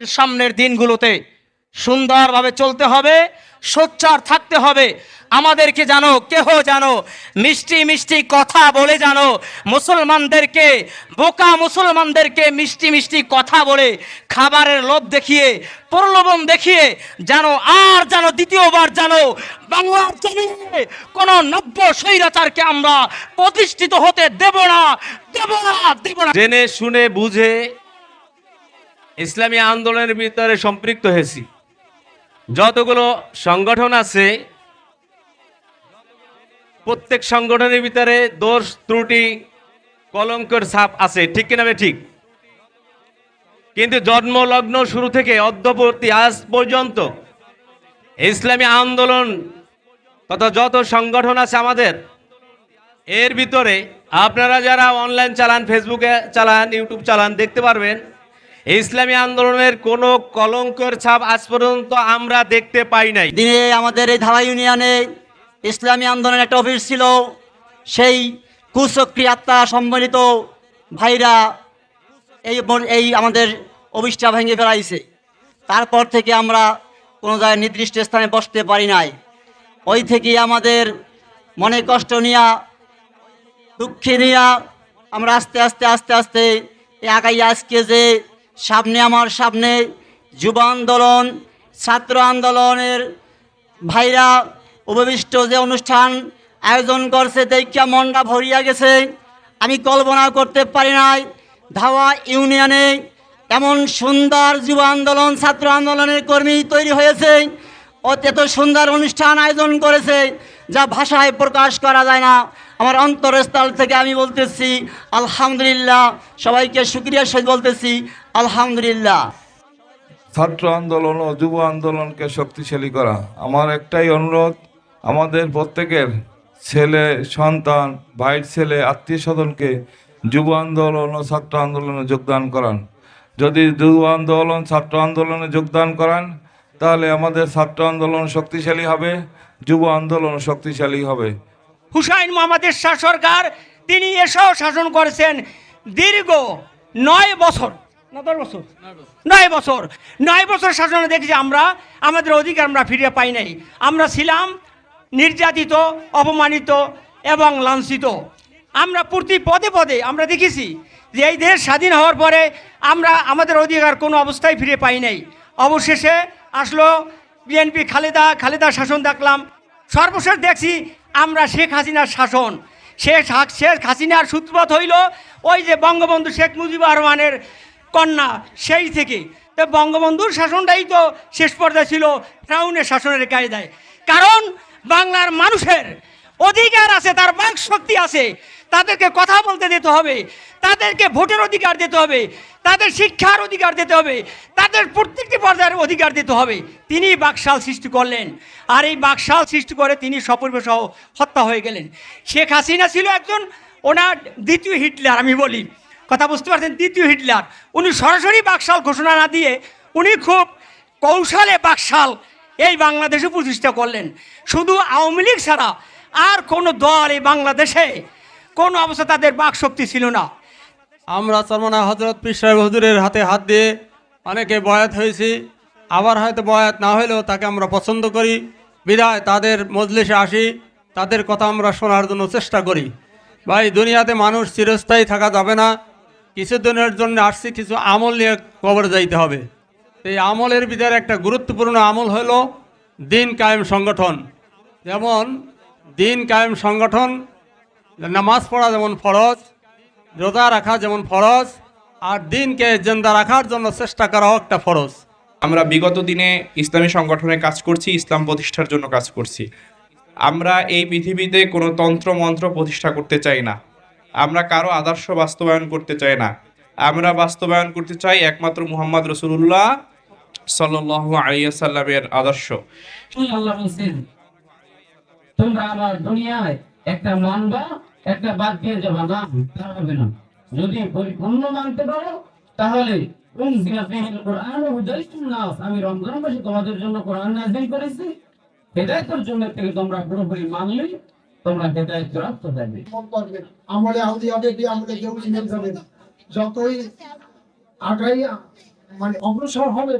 সামনের দিনগুলোতে সুন্দরভাবে চলতে হবে, সোচ্চার থাকতে হবে। আমাদেরকে জানো কেহ জানো মিষ্টি মিষ্টি কথা বলে জানো মুসলমানদেরকে, বোকা মুসলমানদেরকে মিষ্টি মিষ্টি কথা বলে খাবারের লোভ দেখিয়ে, প্রলোভন দেখিয়ে জানো আর জানো দ্বিতীয়বার জানো বাংলার জমিনে কোনো নব্য স্বৈরাচারকে আমরা প্রতিষ্ঠিত হতে দেব না দেব না দেব না। জেনে শুনে বুঝে ইসলামী আন্দোলনের ভিতরে সম্পৃক্ত হয়েছি। যতগুলো সংগঠন আছে, প্রত্যেক সংগঠনের ভিতরে দোষ, ত্রুটি, কলঙ্কের ছাপ আছে। ঠিক কিনা ঠিক? কিন্তু জন্ম লগ্ন শুরু থেকে অদ্যবর্তী আজ পর্যন্ত ইসলামী আন্দোলন তথা যত সংগঠন আছে আমাদের, এর ভিতরে আপনারা যারা অনলাইন চালান ফেসবুকে চালান ইউটিউব চালান, দেখতে পারবেন ইসলামী আন্দোলনের কোনো কলঙ্কের ছাপ আজ পর্যন্ত আমরা দেখতে পাই নাই। দিনে আমাদের এই ধারা ইউনিয়নে ইসলামী আন্দোলনের একটা অফিস ছিল। সেই কুচক্রি আত্মা সম্মিলিত ভাইরা এই এই আমাদের অফিসটা ভেঙে ফেলাইছে। তারপর থেকে আমরা কোনো জায়গায় নির্দিষ্ট স্থানে বসতে পারি নাই। ওই থেকে আমাদের মনে কষ্ট নিয়া, দুঃখে নিয়া আমরা আস্তে আস্তে আস্তে আস্তে আগাই আজকে যে সামনে আমার সামনে যুব আন্দোলন ছাত্র আন্দোলনের ভাইরা উপবিষ্ট যে অনুষ্ঠান আয়োজন করছে দেখা মনটা ভরিয়া গেছে। আমি কল্পনা করতে পারি নাই ধাওয়া ইউনিয়নে এমন সুন্দর যুব আন্দোলন, ছাত্র আন্দোলনের কর্মী তৈরি হয়েছে। ও এত সুন্দর অনুষ্ঠান আয়োজন করেছে যা ভাষায় প্রকাশ করা যায় না। আমার অন্তরস্থল থেকে আমি বলতেছি, আলহামদুলিল্লাহ, সবাইকে সুক্রিয়া সহিত বলতেছি। আলহামদুলিল্লাহ। ছাত্র আন্দোলন ও যুব আন্দোলনকে শক্তিশালী করা। আমার একটাই অনুরোধ আমাদের প্রত্যেকের ছেলে সন্তান ভাইয়ের ছেলে আত্মীয় স্বজনকে যুব আন্দোলন ও ছাত্র আন্দোলনে যোগদান করান। যদি যুব আন্দোলন ছাত্র আন্দোলনে যোগদান করান তাহলে আমাদের ছাত্র আন্দোলন শক্তিশালী হবে যুব আন্দোলন শক্তিশালী হবে। হুসাইন মোহাম্মদের শাহ সরকার তিনি এসেও শাসন করেছেন দীর্ঘ নয় বছর। না দশ বছর। নয় বছর। নয় বছর। শাসনে দেখেছি আমরা আমাদের অধিকার আমরা ফিরে পাই নাই। আমরা ছিলাম নির্যাতিত অপমানিত এবং লাঞ্ছিত। আমরা প্রতি পদে পদে আমরা দেখেছি যে এই দেশ স্বাধীন হওয়ার পরে আমরা আমাদের অধিকার কোনো অবস্থায় ফিরে পাই নাই। অবশেষে আসলো বিএনপি খালেদা খালেদা শাসন দেখলাম। সর্বশেষ দেখছি আমরা শেখ হাসিনার শাসন। শেখ শেখ হাসিনার সূত্রপাত হইল ওই যে বঙ্গবন্ধু শেখ মুজিবুর রহমানের কন্যা সেই থেকে। তো বঙ্গবন্ধুর শাসনটাই তো শেষ পর্যায়ে ছিল ফ্রাউনের শাসনের কায়দায়। কারণ বাংলার মানুষের অধিকার আছে, তার বাক শক্তি আছে, তাদেরকে কথা বলতে দিতে হবে, তাদেরকে ভোটের অধিকার দিতে হবে, তাদের শিক্ষার অধিকার দিতে হবে, তাদের প্রত্যেকটি পর্যায়ের অধিকার দিতে হবে। তিনি বাকশাল সৃষ্টি করলেন, আর এই বাকশাল সৃষ্টি করে তিনি সপরিবেশ হত্যা হয়ে গেলেন। শেখ হাসিনা ছিল একজন ওনার দ্বিতীয় হিটলার, আমি বলি। কথা বুঝতে পারছেন? দ্বিতীয় হিটলার। উনি সরাসরি বাকশাল ঘোষণা না দিয়ে উনি খুব কৌশলে বাকশাল এই বাংলাদেশে প্রতিষ্ঠা করলেন। শুধু আওয়ামী লীগ ছাড়া আর কোনো দল এই বাংলাদেশে কোনো অবস্থা তাদের বাক শক্তি ছিল না। আমরা চরমনা হজরত পীর সাহেব হুজুরের হাতে হাত দিয়ে অনেকে বয়াত হয়েছি। আবার হয়তো বয়াত না হলেও তাকে আমরা পছন্দ করি। বিদায়, তাদের মজলিসে আসি। তাদের কথা আমরা শোনার জন্য চেষ্টা করি। ভাই, দুনিয়াতে মানুষ চিরস্থায়ী থাকা যাবে না। কিছু দিনের জন্য আসছি, কিছু আমল নিয়ে কবর যাইতে হবে। এই আমলের ভিতরে একটা গুরুত্বপূর্ণ আমল হলো দিন কায়েম সংগঠন। যেমন, দিন কায়েম সংগঠন, নামাজ পড়া যেমন ফরজ, রোজা রাখা যেমন ফরজ, আর দিনকে জেন্দা রাখার জন্য চেষ্টা করাও একটা ফরজ। আমরা বিগত দিনে ইসলামী সংগঠনে কাজ করছি, ইসলাম প্রতিষ্ঠার জন্য কাজ করছি। আমরা এই পৃথিবীতে কোনো তন্ত্র, মন্ত্র প্রতিষ্ঠা করতে চাই না। আমরা কারও আদর্শ বাস্তবায়ন করতে চাই না। আমরা বাস্তবায়ন করতে চাই একমাত্র মুহাম্মদ রসুল্লাহ আদর্শ। তোমরা দুনিয়ায় একটা একটা বাদ দিয়ে যাবা না তা হবে না। যদি পরিপূর্ণ মানতে পারো, তাহলে আমি রমজান মাসে তোমাদের জন্য কোরআন নাযিল করেছি। হেদায়েতের জন্য থেকে তোমরা পুরোপুরি মানলে তোমরা হেদায়েত প্রাপ্ত হবে। আমলে আউলি হবে দিয়ে আমলে কেউ চিনে যাবে যতই আগাই মানে অগ্রসর হবে